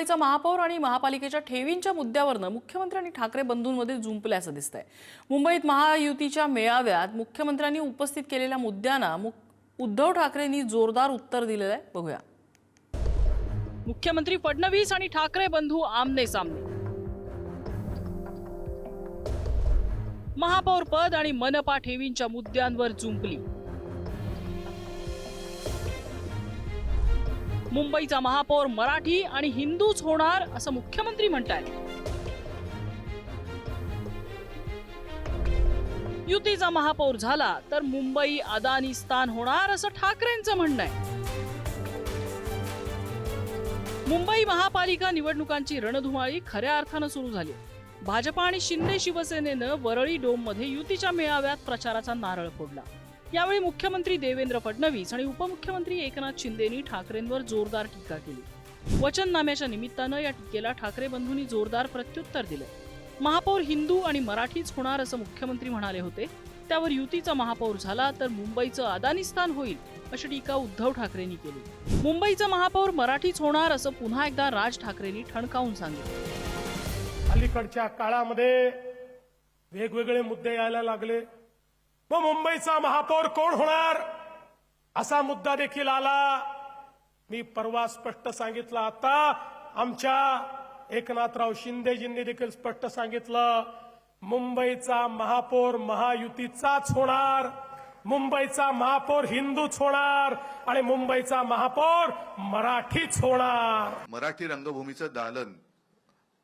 मुंबईचा महापौर आणि महापालिकेच्या ठेवींच्या मुद्द्यावरनं मुख्यमंत्री आणि ठाकरे बंधूंमध्ये जुंपल्याचं दिसतंय. मुंबईत महायुतीच्या मेळाव्यात मुख्यमंत्र्यांनी उपस्थित केलेल्या मुद्द्यांना उद्धव ठाकरेंनी जोरदार उत्तर दिलेलं आहे. बघूया. मुख्यमंत्री फडणवीस आणि ठाकरे बंधू आमने सामने. महापौर पद आणि मनपा ठेवींच्या मुद्द्यांवर जुंपली मुंबईचा महापौर मराठी आणि हिंदूच होणार असं मुख्यमंत्री म्हणतायत. युतीचा महापौर झाला तर मुंबई अदानिस्तान होणार असं ठाकरेंचं म्हणणं आहे. मुंबई महापालिका निवडणुकांची रणधुमाळी खऱ्या अर्थानं सुरू झाली. भाजपा आणि शिंदे शिवसेनेनं वरळी डोममध्ये युतीच्या मेळाव्यात प्रचाराचा नारळ फोडला. यावेळी मुख्यमंत्री देवेंद्र फडणवीस आणि उपमुख्यमंत्री एकनाथ शिंदेनी ठाकरेंवर जोरदार टीका केली. वचननाम्याच्या निमित्तानं या टीकेला ठाकरे बंधूंनी जोरदार प्रत्युत्तर दिलं. महापौर हिंदू आणि मराठीच होणार असं मुख्यमंत्री म्हणाले होते. त्यावर युतीचा महापौर झाला तर मुंबईचं अदानिस्तान होईल अशी टीका उद्धव ठाकरेंनी केली. मुंबईचा महापौर मराठीच होणार असं पुन्हा एकदा राज ठाकरेंनी ठणकावून सांगितलं. अलीकडच्या काळामध्ये वेगवेगळे मुद्दे यायला लागले. मग मुंबईचा महापौर कोण होणार? असा मुद्दा देखील आला. मी परवा स्पष्ट सांगितलं. आता आमच्या एकनाथराव शिंदेजींनी देखील स्पष्ट सांगितलं मुंबईचा महापौर महायुतीचाच होणार मुंबईचा महापौर हिंदूच होणार आणि मुंबईचा महापौर मराठीच होणार. मराठी रंगभूमीचं दालन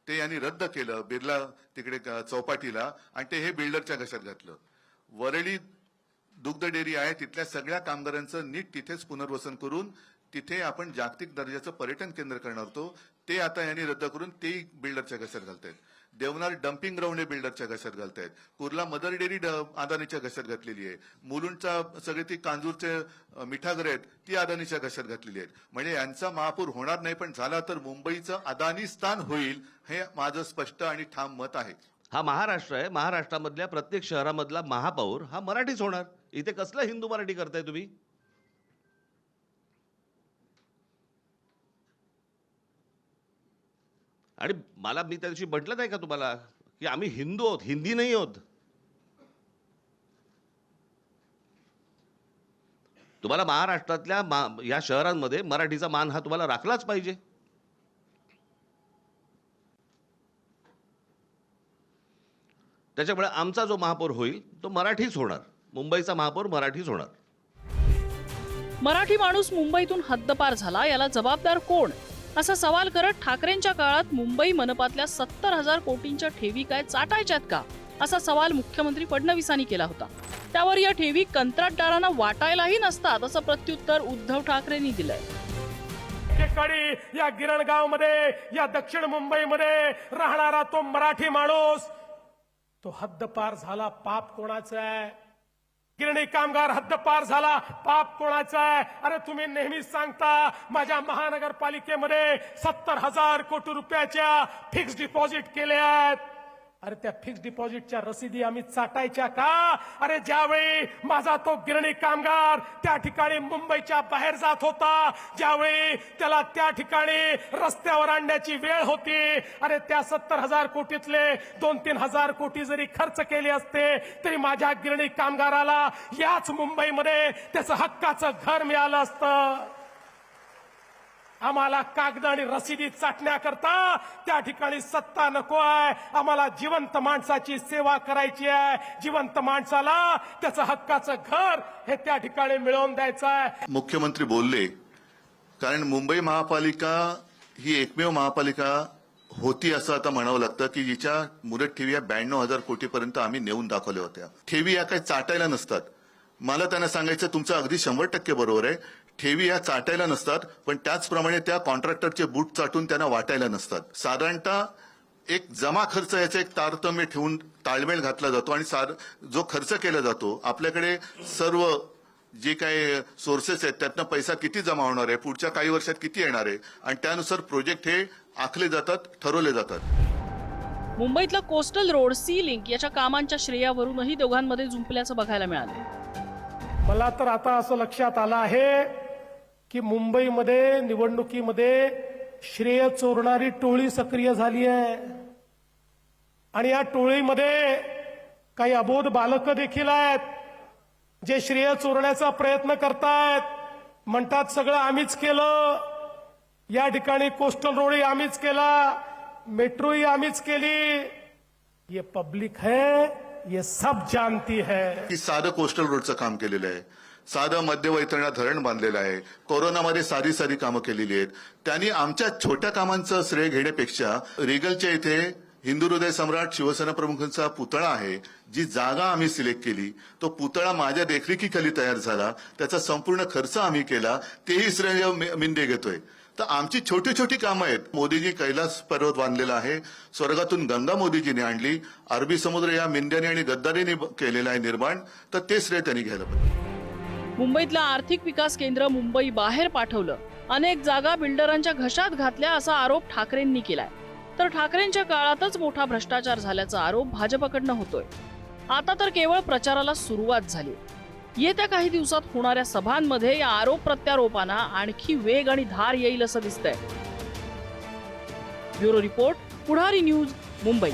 ते यांनी रद्द केलं बिर्ला तिकडे चौपाटीला आणि ते हे बिल्डरच्या घशात घातलं. वरळी दुग्ध डेअरी आहे तिथल्या सगळ्या कामगारांचं नीट तिथेच पुनर्वसन करून तिथे आपण जागतिक दर्जाचं पर्यटन केंद्र करणार होतो. ते आता यांनी रद्द करून ते बिल्डरच्या घशात घालतायत. देवनार डम्पिंग ग्राउंड हे बिल्डरच्या घशात घालतायत. कुर्ला मदर डेअरी ड- अदानीच्या घशात घातलेली आहे. मुलुंडचा सगळे ती कांजूरचे मिठागर आहेत ती अदानीच्या घशात घातलेली आहेत. म्हणजे यांचा महापूर होणार नाही पण झाला तर मुंबईचं अदानी स्थान होईल हे माझं स्पष्ट आणि ठाम मत आहे. हा महाराष्ट्र आहे. महाराष्ट्रामधल्या प्रत्येक शहरामधला महापौर हा मराठीच होणार. इथे कसला हिंदू मराठी करताय तुम्ही? आणि मला मी त्या दिवशी म्हटलं नाही का तुम्हाला की आम्ही हिंदू आहोत हिंदी नाही आहोत? तुम्हाला महाराष्ट्रातल्या मा- या शहरांमध्ये मराठीचा मान हा तुम्हाला राखलाच पाहिजे. त्याच्यामुळे आमचा जो महापौर होईल तो मराठीच होणार. मुंबईचा महापौर मराठीच होणार. मराठी माणूस मुंबईतून हद्दपार झाला याला जबाबदार कोण? असा सवाल करत ठाकरेंच्या काळात मुंबई मनपातल्या सत्तर हजार कोटींच्या ठेवी काय चाटायच्यात का? असा सवाल मुख्यमंत्री फडणवीसांनी केला होता. त्यावर या ठेवी कंत्राटदारांना वाटायलाही नसतात असं प्रत्युत्तर उद्धव ठाकरेंनी दिलंय. या गिरणगावमध्ये या दक्षिण मुंबईमध्ये राहणारा तो मराठी माणूस तो हद्दपार झाला पाप कोणाचा आहे? गिरणी कामगार हद्दपार झाला पाप कोणाचा आहे? अरे तुम्ही नेहमीच सांगता माझ्या महानगरपालिकेमध्ये सत्तर हजार कोटी रुपयाच्या फिक्स डिपॉझिट केल्या आहेत. अरे त्या फिक्स डिपॉझिटच्या रसीदी आम्ही चाटायच्या का? अरे ज्यावेळी माझा तो गिरणी कामगार त्या ठिकाणी मुंबईच्या बाहेर जात होता ज्यावेळी त्याला त्या ठिकाणी रस्त्यावर आणण्याची वेळ होती अरे त्या सत्तर हजार कोटीतले दोन तीन हजार कोटी जरी खर्च केले असते तरी माझ्या गिरणी कामगाराला याच मुंबईमध्ये त्याचं हक्काचं घर मिळालं असतं. आम्हाला कागद आणि रसिदी चाटण्याकरता त्या ठिकाणी सत्ता नको आहे. आम्हाला जिवंत माणसाची सेवा करायची आहे. जिवंत माणसाला त्याचं हक्काचं घर हे त्या ठिकाणी मिळवून द्यायचं आहे. मुख्यमंत्री बोलले कारण मुंबई महापालिका ही एकमेव महापालिका होती असं आता म्हणावं लागतं की जिच्या मुदत ठेवी या ब्याण्णव हजार कोटीपर्यंत आम्ही नेऊन दाखवल्या होत्या. ठेवी या काही चाटायला नसतात. मला त्यांना सांगायचं तुमचं अगदी शंभर टक्के बरोबर आहे. ठेवी या चाटायला नसतात पण त्याचप्रमाणे त्या कॉन्ट्रॅक्टरचे बूट चाटून त्यांना वाटायला नसतात. साधारणतः एक जमा खर्च याचा एक तारतम्य ठेवून ताळमेळ घातला जातो आणि सार जो खर्च केला जातो आपल्याकडे सर्व जे काही सोर्सेस आहेत त्यातनं पैसा किती जमा होणार आहे पुढच्या काही वर्षात किती येणार आहे आणि त्यानुसार प्रोजेक्ट हे आखले जातात ठरवले जातात. मुंबईतलं कोस्टल रोड सी लिंक याच्या कामांच्या श्रेयावरूनही दोघांमध्ये जुंपल्याचं बघायला मिळालं. मला तर आता असं लक्षात आलं आहे की मुंबईमध्ये निवडणुकीमध्ये श्रेय चोरणारी टोळी सक्रिय झाली आहे. आणि या टोळीमध्ये काही अबोध बालकं देखील आहेत जे श्रेय चोरण्याचा प्रयत्न करतायत. म्हणतात सगळं आम्हीच केलं. या ठिकाणी कोस्टल रोडही आम्हीच केला. मेट्रोही आम्हीच केली. ये पब्लिक है ये सब जानती है. की साधं कोस्टल रोडचं काम केलेलं आहे. साधं मध्यवैतरणा धरण बांधलेलं आहे. कोरोनामध्ये सारी सारी कामं केलेली आहेत. त्यांनी आमच्या छोट्या कामांचं श्रेय घेण्यापेक्षा रिगलच्या इथे हिंदू हृदय सम्राट शिवसेना प्रमुखांचा पुतळा आहे जी जागा आम्ही सिलेक्ट केली. तो पुतळा माझ्या देखरेखीखाली तयार झाला. त्याचा संपूर्ण खर्च आम्ही केला. तेही श्रेय मिंदे घेतोय. तर आमची छोटी छोटी कामं आहेत. मोदीजी कैलास पर्वत बांधलेला आहे. स्वर्गातून गंगा मोदीजीने आणली. अरबी समुद्र या मिंद्याने आणि गद्दारीने केलेला आहे निर्माण. तर ते श्रेय त्यांनी घ्यायला पाहिजे. मुंबईतलं आर्थिक विकास केंद्र मुंबई बाहेर पाठवलं. अनेक जागा बिल्डरांच्या घशात घातल्या असा आरोप ठाकरेंनी केलाय. तर ठाकरेंच्या काळातच मोठा भ्रष्टाचार झाल्याचा आरोप भाजपकडनं होतोय. आता तर केवळ प्रचाराला सुरुवात झाली. येत्या काही दिवसात होणाऱ्या सभांमध्ये या आरोप प्रत्यारोपांना आणखी वेग आणि धार येईल असं दिसतंय. Bureau report Pudhari news Mumbai.